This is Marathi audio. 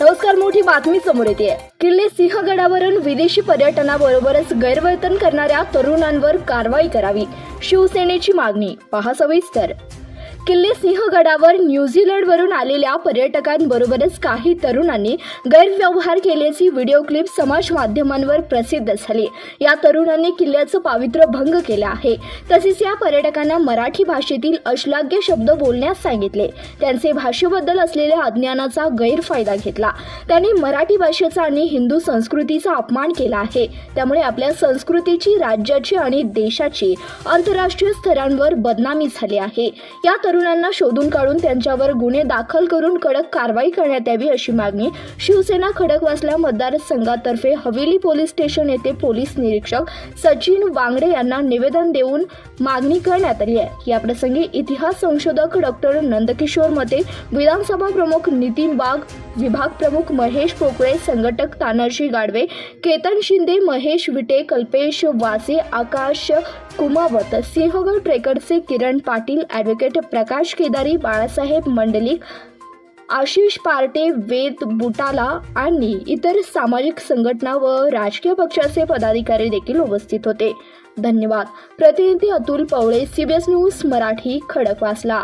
नमस्कार मोठी बातमी समोर येते. किल्ले सिंहगडावरून विदेशी पर्यटनाबरोबरच गैरवर्तन करणाऱ्या तरुणांवर कारवाई करावी. शिवसेनेची मागणी पहा सविस्तर. किल्ले सिंहगडावर न्यूझीलंडवरून आलेल्या पर्यटकांबरोबरच काही तरुणांनी गैरव्यवहार केल्याची व्हिडिओ क्लिप समाज माध्यमांवर प्रसिद्ध झाली. या तरुणांनी किल्ल्याचं पावित्र्य भंग केलं आहे. तसेच या पर्यटकांना मराठी भाषेतील अश्लाघ्य शब्द बोलण्यास सांगितले. त्यांचे भाषेबद्दल असलेल्या अज्ञानाचा गैरफायदा घेतला. त्यांनी मराठी भाषेचा आणि हिंदू संस्कृतीचा अपमान केला आहे. त्यामुळे आपल्या संस्कृतीची राज्याची आणि देशाची आंतरराष्ट्रीय स्तरांवर बदनामी झाली आहे. या तरुणांना शोधून काढून त्यांच्यावर गुन्हे दाखल करून कडक कारवाई करण्यात यावी अशी मागणी शिवसेना खडकवासला मतदारसंघातर्फे हवेली पोलीस स्टेशन येथे पोलीस निरीक्षक सचिन वांगडे यांना निवेदन देऊन मागणी करण्यात आली आहे. या प्रसंगी इतिहास संशोधक डॉक्टर नंदकिशोर मते विधानसभा प्रमुख नितीन वाघ विभाग प्रमुख महेश पोकळे संघटक तानाजी गाडवे केतन शिंदे महेश विटे कल्पेश वासे आकाश कुमावत सिंहगड ट्रेकरचे किरण पाटील ॲडव्होकेट प्रकाश केदारी बाळासाहेब मंडलिक आशिष पार्टे वेद बुटाला आणि इतर सामाजिक संघटना व राजकीय पक्षाचे पदाधिकारी देखील उपस्थित होते. धन्यवाद. प्रतिनिधी अतुल पवळे सीबीएस न्यूज मराठी खडकवासला.